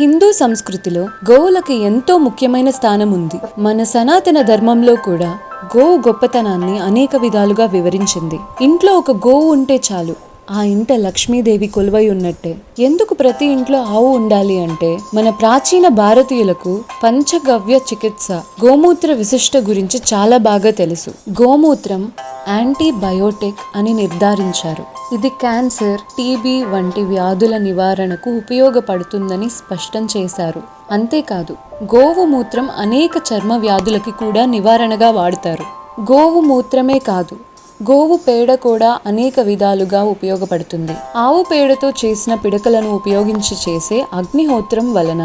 హిందూ సంస్కృతిలో గోవులకు ఎంతో ముఖ్యమైన స్థానం ఉంది. మన సనాతన ధర్మంలో కూడా గోవు గొప్పతనాన్ని అనేక విధాలుగా వివరించింది. ఇంట్లో ఒక గోవు ఉంటే చాలు ఆ ఇంట లక్ష్మీదేవి కొలువై ఉన్నట్టే. ఎందుకు ప్రతి ఇంట్లో ఆవు ఉండాలి అంటే మన ప్రాచీన భారతీయులకు పంచగవ్య చికిత్స గోమూత్ర విశిష్ట గురించి చాలా బాగా తెలుసు. గోమూత్రం యాంటీబయోటిక్ అని నిర్ధారించారు. ఇది క్యాన్సర్ టీబీ వంటి వ్యాధుల నివారణకు ఉపయోగపడుతుందని స్పష్టం చేశారు. అంతేకాదు గోవు మూత్రం అనేక చర్మ వ్యాధులకి కూడా నివారణగా వాడతారు. గోవు మూత్రమే కాదు గోవు పేడ కూడా అనేక విధాలుగా ఉపయోగపడుతుంది. ఆవు పేడతో చేసిన పిడకలను ఉపయోగించి చేసే అగ్నిహోత్రం వలన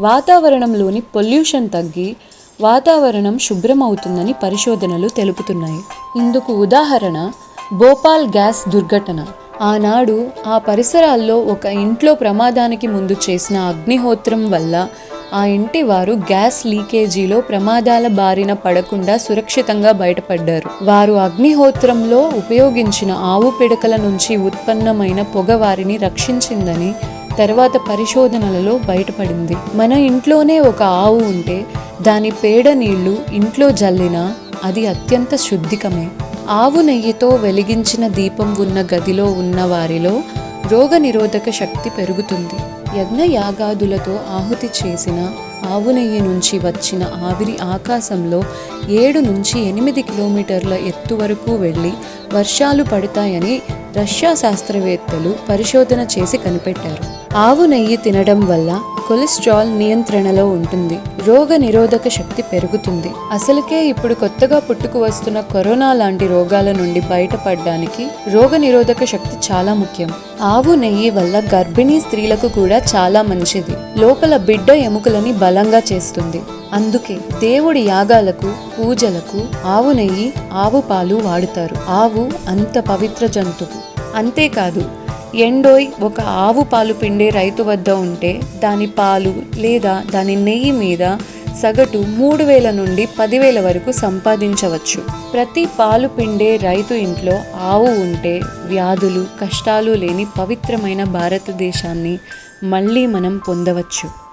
వాతావరణంలోని పొల్యూషన్ తగ్గి వాతావరణం శుభ్రం అవుతుందని పరిశోధనలు తెలుపుతున్నాయి. ఇందుకు ఉదాహరణ భోపాల్ గ్యాస్ దుర్ఘటన. ఆనాడు ఆ పరిసరాల్లో ఒక ఇంట్లో ప్రమాదానికి ముందు చేసిన అగ్నిహోత్రం వల్ల ఆ ఇంటి వారు గ్యాస్ లీకేజీలో ప్రమాదాల బారిన పడకుండా సురక్షితంగా బయటపడ్డారు. వారు అగ్నిహోత్రంలో ఉపయోగించిన ఆవు పిడకల నుంచి ఉత్పన్నమైన పొగ వారిని రక్షించిందని తర్వాత పరిశోధనలలో బయటపడింది. మన ఇంట్లోనే ఒక ఆవు ఉంటే దాని పేడ నీళ్ళు ఇంట్లో జల్లినా అది అత్యంత శుద్ధికమే. ఆవు నెయ్యితో వెలిగించిన దీపం ఉన్న గదిలో ఉన్న వారిలో రోగనిరోధక శక్తి పెరుగుతుంది. యజ్ఞయాగాదులతో ఆహుతి చేసిన ఆవు నెయ్యి నుంచి వచ్చిన ఆవిరి ఆకాశంలో ఏడు నుంచి ఎనిమిది కిలోమీటర్ల ఎత్తు వరకు వెళ్ళి వర్షాలు పడతాయని రష్యా శాస్త్రవేత్తలు పరిశోధన చేసి కనిపెట్టారు. ఆవు నెయ్యి తినడం వల్ల కొలెస్ట్రాల్ నియంత్రణలో ఉంటుంది. రోగ నిరోధక శక్తి పెరుగుతుంది. అసలుకే ఇప్పుడు కొత్తగా పుట్టుకు వస్తున్న కరోనా లాంటి రోగాల నుండి బయటపడడానికి రోగ నిరోధక శక్తి చాలా ముఖ్యం. ఆవు నెయ్యి వల్ల గర్భిణీ స్త్రీలకు కూడా చాలా మంచిది. లోపల బిడ్డ ఎముకలని బలంగా చేస్తుంది. అందుకే దేవుడి యాగాలకు పూజలకు ఆవు నెయ్యి ఆవు పాలు వాడుతారు. ఆవు అంత పవిత్ర జంతువు. అంతేకాదు ఎండోయ్ ఒక ఆవు పాలు పిండే రైతు వద్ద ఉంటే దాని పాలు లేదా దాని నెయ్యి మీద సగటు మూడు వేల నుండి పదివేల వరకు సంపాదించవచ్చు. ప్రతి పాలు పిండే రైతు ఇంట్లో ఆవు ఉంటే వ్యాధులు కష్టాలు లేని పవిత్రమైన భారతదేశాన్ని మళ్ళీ మనం పొందవచ్చు.